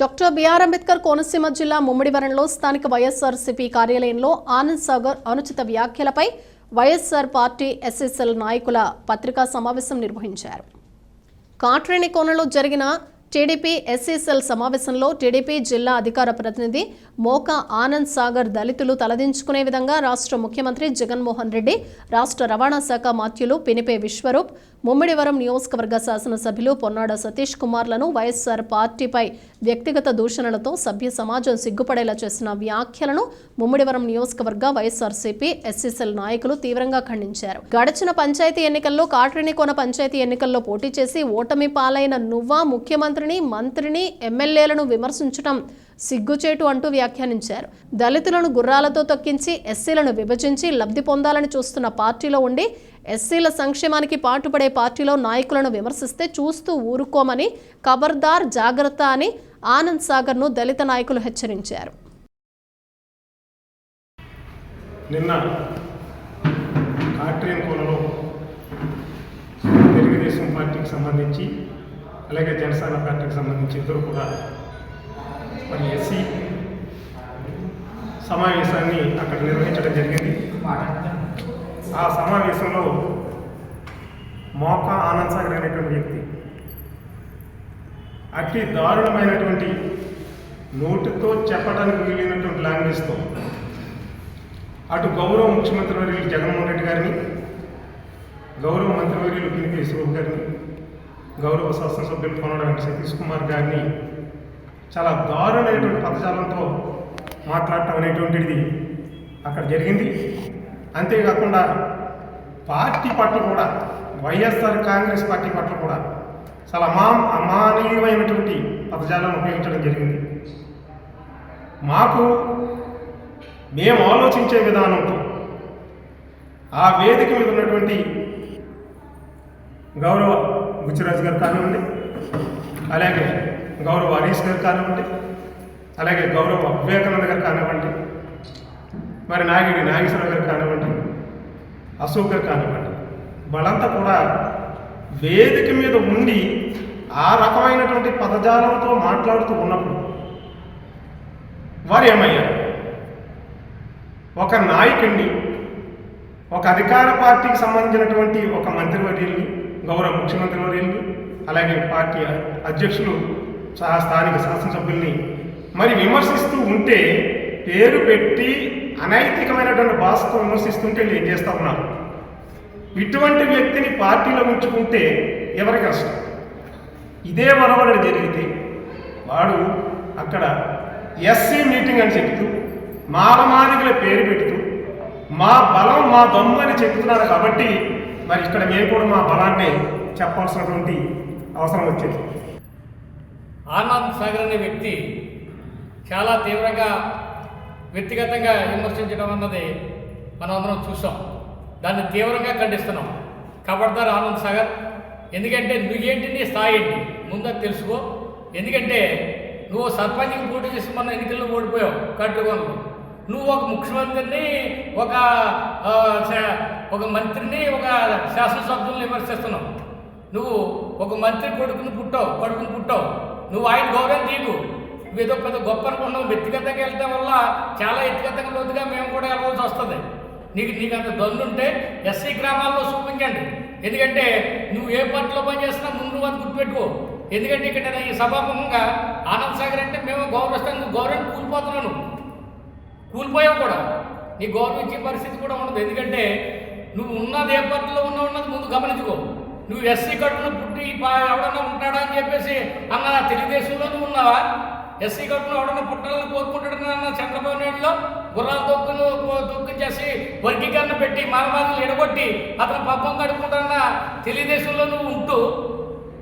Doctor BR Ambedkar Konaseema జిల్లా ముమ్మిడివరంలో స్థానిక వైఎస్ఆర్సీపీ కార్యాలయంలో ఆనంద్ సాగర్ అనుచిత వ్యాఖ్యలపై వైఎస్ఆర్ పార్టీ ఎస్ఎస్ఎల్ నాయకుల పత్రికా సమావేశం నిర్వహించారు. కాట్రేణి కోనలో జరిగిన టీడీపీ ఎస్ఎస్ఎల్ సమావేశంలో టీడీపీ జిల్లా అధికార ప్రతినిధి మోకా ఆనంద్ సాగర్ దళితులు తలదించుకునే విధంగా రాష్ట్ర ముఖ్యమంత్రి జగన్మోహన్ రెడ్డి రాష్ట్ర రవాణా శాఖ మాత్యులు పినిపే విశ్వరూప్ ముమ్మిడివరం నియోజకవర్గ శాసనసభ్యులు పొన్నాడ సతీష్ కుమార్లను వైఎస్ఆర్ పార్టీపై వ్యక్తిగత దూషణలతో సభ్య సమాజం సిగ్గుపడేలా చేసిన వ్యాఖ్యలను ముమ్మిడివరం నియోజకవర్గ వైఎస్ఆర్సీపీ ఎస్ఎస్ఎల్ నాయకులు తీవ్రంగా ఖండించారు. గడిచిన పంచాయతీ ఎన్నికల్లో కాట్రేనికోన పంచాయతీ ఎన్నికల్లో పోటీ చేసి ఓటమి పాలైన నువ్వా ముఖ్యమంత్రిని మంత్రిని ఎమ్మెల్యేలను విమర్శించడం సిగ్గుచేటు అంటూ వ్యాఖ్యానించారు. దళితులను గుర్రాలతో తొక్కించి ఎస్సీలను విభజించి లబ్ధి పొందాలని చూస్తున్న పార్టీలో ఉండి ఎస్సీల సంక్షేమానికి పాటుపడే పార్టీలో నాయకులను విమర్శిస్తే చూస్తూ ఊరుకోమని ఖబర్దార్ జాగ్రత్త అని ఆనంద్ సాగర్ను దళిత నాయకులు హెచ్చరించారు. నిన్న కాట్రియన్ తెలుగుదేశం పార్టీకి సంబంధించి అలాగే జనసేన పార్టీకి సంబంధించి ఇద్దరు కూడా మరి ఎస్సీ సమావేశాన్ని అక్కడ నిర్వహించడం జరిగింది. ఆ సమావేశంలో మోకా ఆనంద్ సాగర్ అనేటువంటి వ్యక్తి అతి దారుణమైనటువంటి నోటితో చెప్పడానికి వీలైనటువంటి లాంగ్వేజ్తో అటు గౌరవ ముఖ్యమంత్రి వర్యులు జగన్మోహన్ రెడ్డి గారిని గౌరవ మంత్రివర్యులు పినిపి విశ్వబాబు గారిని గౌరవ శాసనసభ్యులు కొనడానికి సతీష్ కుమార్ గారిని చాలా దారుణమైనటువంటి పదజాలంతో మాట్లాడటం అనేటువంటిది అక్కడ జరిగింది. అంతేకాకుండా పార్టీ పట్ల కూడా వైఎస్ఆర్ కాంగ్రెస్ పార్టీ పట్ల కూడా చాలా అమా అమానీయమైనటువంటి పదజాలను ఉపయోగించడం జరిగింది. మాకు మేము ఆలోచించే విధానంతో ఆ వేదిక మీద ఉన్నటువంటి గౌరవ గుచ్చిరాజు గారు కానివ్వండి అలాగే గౌరవ హరీష్ గారు కానివ్వండి అలాగే గౌరవ వివేకానంద గారు కానివ్వండి మరి నాగిడి నాగేశ్వరరావు గారు కానివ్వండి అశోక్ గారు కానివ్వండి వాళ్ళంతా కూడా వేదిక మీద ఉండి ఆ రకమైనటువంటి పదజాలంతో మాట్లాడుతూ ఉన్నప్పుడు వారు ఏమయ్యారు? ఒక నాయకుడిని ఒక అధికార పార్టీకి సంబంధించినటువంటి ఒక మంత్రివర్యుల్ని గౌరవ ముఖ్యమంత్రి వర్యుల్ని అలాగే పార్టీ అధ్యక్షులు సహా స్థానిక శాసనసభ్యుల్ని మరి విమర్శిస్తూ ఉంటే పేరు పెట్టి అనైతికమైనటువంటి భాషతో విమర్శిస్తుంటే వీళ్ళు ఏం చేస్తా ఉన్నారు ఇటువంటి వ్యక్తిని పార్టీలో ఉంచుకుంటే ఎవరి కష్టం ఇదే వరవడి జరిగితే వాడు అక్కడ ఎస్సీ మీటింగ్ అని చెప్తూ మాలమాదిగల పేరు పెడుతూ మా బలం మా దమ్ము అని చెప్తున్నారు కాబట్టి మరి ఇక్కడ మేము కూడా మా బలాన్ని చెప్పాల్సినటువంటి అవసరం వచ్చింది. ఆనంద్ సాగర్ అనే వ్యక్తి చాలా తీవ్రంగా వ్యక్తిగతంగా విమర్శించడం అన్నది మనం అందరం చూసాం. దాన్ని తీవ్రంగా ఖండిస్తున్నాం. కబడ్దార్ ఆనంద్ సాగర్ ఎందుకంటే నువ్వేంటి నీ స్థాయి ఏంటి? ముందు తెలుసుకో. ఎందుకంటే నువ్వు సర్పంచ్కి పోటీ చేసి మన ఎన్నికల్లో ఓడిపోయావు కట్టుకోను నువ్వు ఒక ముఖ్యమంత్రిని ఒక శా- ఒక మంత్రిని ఒక శాసనసభ్యుల్ని విమర్శిస్తున్నావు. నువ్వు ఒక మంత్రి కొడుకుని పుట్టావు కొడుకుని పుట్టావు. నువ్వు ఆయన గౌరవం తీయకు నువ్వు ఏదో పెద్ద గొప్ప అనుకున్నావు వ్యక్తిగతంగా వెళ్ళడం వల్ల చాలా వ్యక్తిగతంగా లోతుగా మేము కూడా వెళ్ళవలసి వస్తుంది. నీకు నీకు అంత దన్నుంటే ఎస్సీ గ్రామాల్లో చూపించండి. ఎందుకంటే నువ్వు ఏ పార్టీలో పనిచేస్తున్నా ముందు అది గుర్తుపెట్టుకో. ఎందుకంటే ఇక్కడ ఈ సభాముఖంగా ఆనంద్ సాగర్ అంటే మేము గౌరవిస్తాం నువ్వు గౌరవం కూలిపోతున్నాను కూలిపోయావు కూడా. నీ గౌరవించే పరిస్థితి కూడా ఉండదు. ఎందుకంటే నువ్వు ఉన్నది ఏ పార్టీలో ఉన్నా ఉన్నది ముందు గమనించుకో. నువ్వు ఎస్సీ కట్టును పుట్టి ఎవడన్నా ఉంటాడా అని చెప్పేసి అన్న తెలుగుదేశంలో నువ్వు ఉన్నావా? ఎస్సీ కట్టును ఎవడన్నా పుట్టాలని కోరుకుంటాడన్న చంద్రబాబు నాయుడులో గుర్రాలు తొక్కును తొక్కించేసి వర్గీకరణ పెట్టి మానవాదులు ఎడగొట్టి అతను పబ్బం కడుపుకుంటాడన్న తెలుగుదేశంలో నువ్వు ఉంటూ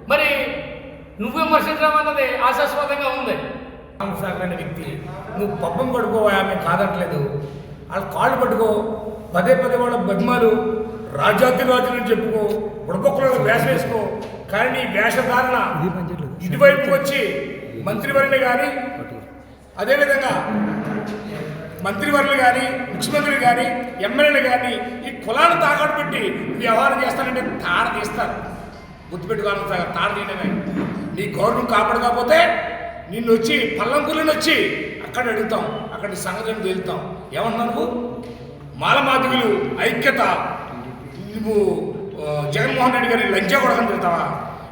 మరి నువ్వు విమర్శించడం అన్నది ఆశాస్పదంగా ఉంది. సాగర్ వ్యక్తి. నువ్వు పబ్బం పడుకో ఆమె కాదట్లేదు వాళ్ళ కాళ్ళు పట్టుకో. పదే పదే వాళ్ళ బద్మాలు రాజాతి రాజులు చెప్పుకో బుడపొక్కలను వేషం వేసుకో కానీ నీ వేషధారణ ఇటువైపు వచ్చి మంత్రివర్యులు కానీ అదేవిధంగా మంత్రివర్యులు కానీ ముఖ్యమంత్రులు కానీ ఎమ్మెల్యేలు కానీ ఈ కులాన్ని తాకట్టు పెట్టి వ్యవహారం చేస్తానంటే తాడ తీస్తారు. గుర్తుపెట్టుకోవాలి సార్ తాడ తీయడమే. నీ గౌరవం కాపాడకపోతే నిన్ను వచ్చి పల్లంకులను వచ్చి అక్కడ అడుగుతాం. అక్కడ సంగతిని తేలుతాం. ఏమన్నా నువ్వు మాలమాదిగులు ఐక్యత నువ్వు జగన్మోహన్ రెడ్డి గారి లంచా కొడకని తిడతావా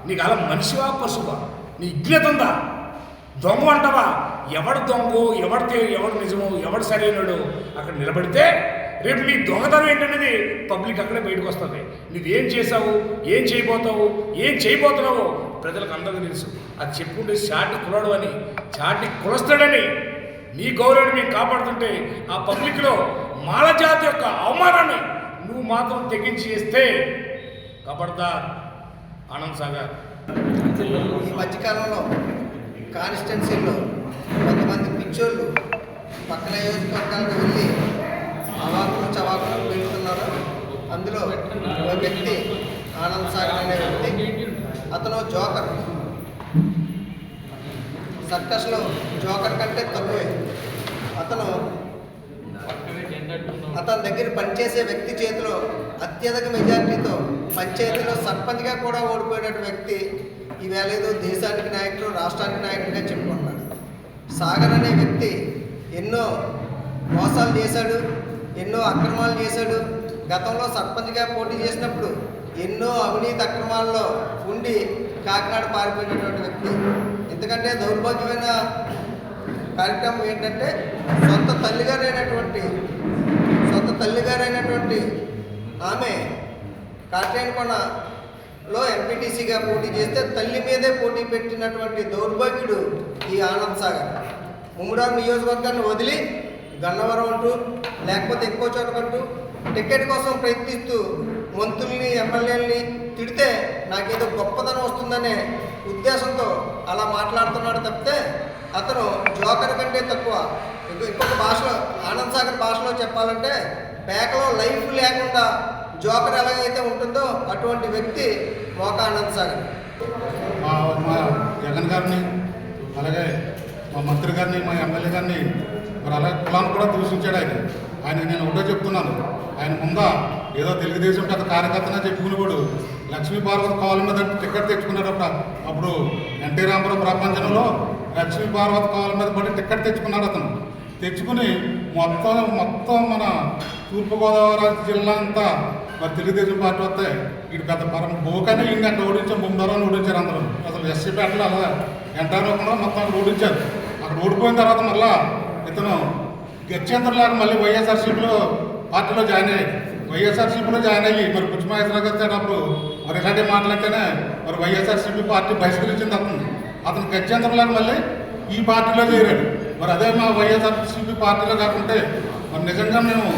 నీకు అలా మనిషివా పశువా? నీ ఇజ్ఞత ఉందా? దొంగ అంటావా? ఎవడు దొంగ ఎవడు ఎవడు నిజము ఎవడు సరైనడు అక్కడ నిలబడితే రేపు నీ దొంగతనం ఏంటనేది పబ్లిక్ అక్కడే బయటకు వస్తుంది. నువ్వేం చేసావు ఏం చేయబోతావు? ఏం చేయబోతున్నావో ప్రజలకు అందరికీ తెలుసు. అది చెప్పుకుంటే చాటి కులడు అని చాటి కులస్తాడని నీ గౌరవాన్ని మేము కాపాడుతుంటే ఆ పబ్లిక్లో మాల జాతి యొక్క అవమానాన్ని నువ్వు మాత్రం తెగించి ఇస్తే కబడ్దార్ ఆనంద్ సాగర్. ఈ మధ్యకాలంలో కాన్స్టిట్యున్సీల్లో కొంతమంది పిచ్చోళ్ళు పక్కన నియోజకవర్గాలకు వెళ్ళి అవాకులు చవాకులు పెడుతున్నారు. అందులో ఒక వ్యక్తి ఆనంద్ సాగర్ అనే వ్యక్తి అతను జోకర్. సర్కస్లో జోకర్ కంటే తక్కువే. అతను అతని దగ్గర పనిచేసే వ్యక్తి చేతిలో అత్యధిక మెజార్టీతో పంచాయతీలో సర్పంచ్గా కూడా ఓడిపోయిన వ్యక్తి ఈవేళ ఏదో దేశానికి నాయకుడు రాష్ట్రానికి నాయకుడిగా చెప్పుకుంటున్నాడు. సాగర్ అనే వ్యక్తి ఎన్నో మోసాలు చేశాడు ఎన్నో అక్రమాలు చేశాడు. గతంలో సర్పంచ్గా పోటీ చేసినప్పుడు ఎన్నో అవినీతి అక్రమాల్లో ఉండి కాకినాడ పారిపోయినటువంటి వ్యక్తి. ఎందుకంటే దౌర్భాగ్యమైన కార్యక్రమం ఏంటంటే సొంత తల్లిగారైనటువంటి తల్లిగారైనటువంటి ఆమె కాట్రేనికొండలో ఎంపీటీసీగా పోటీ చేస్తే తల్లి మీదే పోటీ పెట్టినటువంటి దౌర్భాగ్యుడు ఈ ఆనంద్ సాగర్. ముమ్మడారు నియోజకవర్గాన్ని వదిలి గన్నవరం అంటూ లేకపోతే ఎక్కువ చోటకంటూ టికెట్ కోసం ప్రయత్నిస్తూ మంత్రుల్ని ఎమ్మెల్యేలని తిడితే నాకేదో గొప్పతనం వస్తుందనే ఉద్దేశంతో అలా మాట్లాడుతున్నాడు తప్పితే అతను జోకర్ కంటే తక్కువ ఇంకో ఇంకొక భాషలో ఆనంద్ సాగర్ భాషలో చెప్పాలంటే పేకలో లైఫ్ లేకుండా జోకర్ ఎలాగైతే ఉంటుందో అటువంటి వ్యక్తి మోక ఆనంద్ సాగర్. మా మా జగన్ గారిని అలాగే మా మంత్రి గారిని మా ఎమ్మెల్యే గారిని మరి అలాగే కులాన్ని కూడా దూషించాడు ఆయన. ఆయన నేను ఒకటే చెప్తున్నాను. ఆయన ముందా ఏదో తెలుగుదేశం పెద్ద కార్యకర్తనే చెప్పుకునేవాడు లక్ష్మీ పార్వతి కావాల మీద టికెట్ తెచ్చుకున్నాడట. అప్పుడు ఎన్టీ రామారావు ప్రపంచంలో లక్ష్మీ పార్వతి కావాల మీద పడి టికెట్ తెచ్చుకున్నాడు అతను. తెచ్చుకుని మొత్తం మొత్తం మన తూర్పుగోదావరి జిల్లా అంతా మరి తెలుగుదేశం పార్టీ వస్తే ఇటు పెద్ద పరం బోకనే ఇంకా అక్కడ ఓడించాం బొమ్మదారాన్ని ఓడించారు అందరూ. అసలు ఎస్సీ పేటలో అలా ఎంటారోకుండా మొత్తం ఓడించారు అక్కడ ఓడిపోయిన తర్వాత మళ్ళా ఇతను గచ్చేంద్రలాగా మళ్ళీ వైఎస్ఆర్సీపీలో పార్టీలో జాయిన్ అయ్యాడు. వైఎస్ఆర్సీపీలో జాయిన్ అయ్యి మరి పుచ్చిమహేశ్వరరావు వచ్చేటప్పుడు మరి ఇలాంటి మాటలంటేనే మరి వైఎస్ఆర్సీపీ పార్టీ బహిష్కరించింది అతను. అతను గచ్చేంద్రలాగా మళ్ళీ ఈ పార్టీలో చేరాడు. మరి అదే మా వైఎస్ఆర్సీపీ పార్టీలో కాకుంటే మరి నిజంగా మేము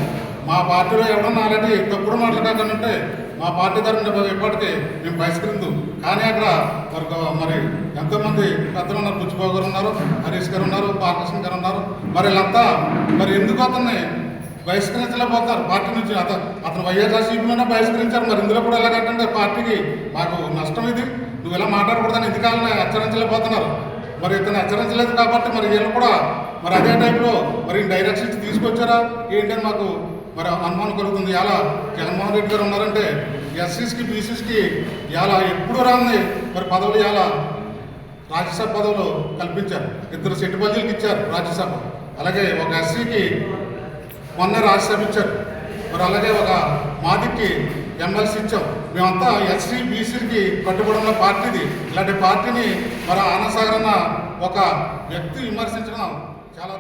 మా పార్టీలో ఎవడన్నా అలాంటి తప్పుడు మాటలు కాకుండా ఉంటే మా పార్టీ తరఫున ఇప్పటికే మేము బహిష్కరిందు కానీ అక్కడ మరి మరి ఎంతోమంది పెద్దలు ఉన్నారు పుచ్చిబాబు గారు ఉన్నారు హరీష్ గారు ఉన్నారు బాలకృష్ణ గారు ఉన్నారు. మరి వీళ్ళంతా మరి ఎందుకు అతన్ని బహిష్కరించలేకపోతారు పార్టీ నుంచి అతను అతను వైఎస్ఆర్సీపీలోనే బహిష్కరించారు. మరి ఇందులో కూడా ఎలాగంటే పార్టీకి మాకు నష్టం ఇది. నువ్వు ఇలా మాట్లాడకూడదని ఎందుకాలని హెచ్చరించలేకపోతున్నారు. మరి ఇతను హెచ్చరించలేదు కాబట్టి మరి వీళ్ళు కూడా మరి అదే టైంలో మరి డైరెక్షన్స్ తీసుకొచ్చారా? ఏంటని మాకు మరి అనుమానం కలుగుతుంది. ఇలా జగన్మోహన్ రెడ్డి గారు ఉన్నారంటే ఎస్సీస్కి బీసీస్కి ఇలా ఎప్పుడు రాంది? మరి పదవులు ఇలా రాజ్యసభ పదవులు కల్పించారు. ఇద్దరు సెట్టుబల్జీలకు ఇచ్చారు రాజ్యసభ. అలాగే ఒక ఎస్సీకి మొన్న రాజ్యసభ ఇచ్చారు. మరి అలాగే ఒక మాదికి ఎమ్మెల్సీ ఇచ్చాం. మేమంతా ఎస్సీ బీసీకి కట్టుబడి ఉన్న పార్టీది. ఇలాంటి పార్టీని మరి ఆనంద్ అన్న ఒక వ్యక్తి విమర్శించడం చాలా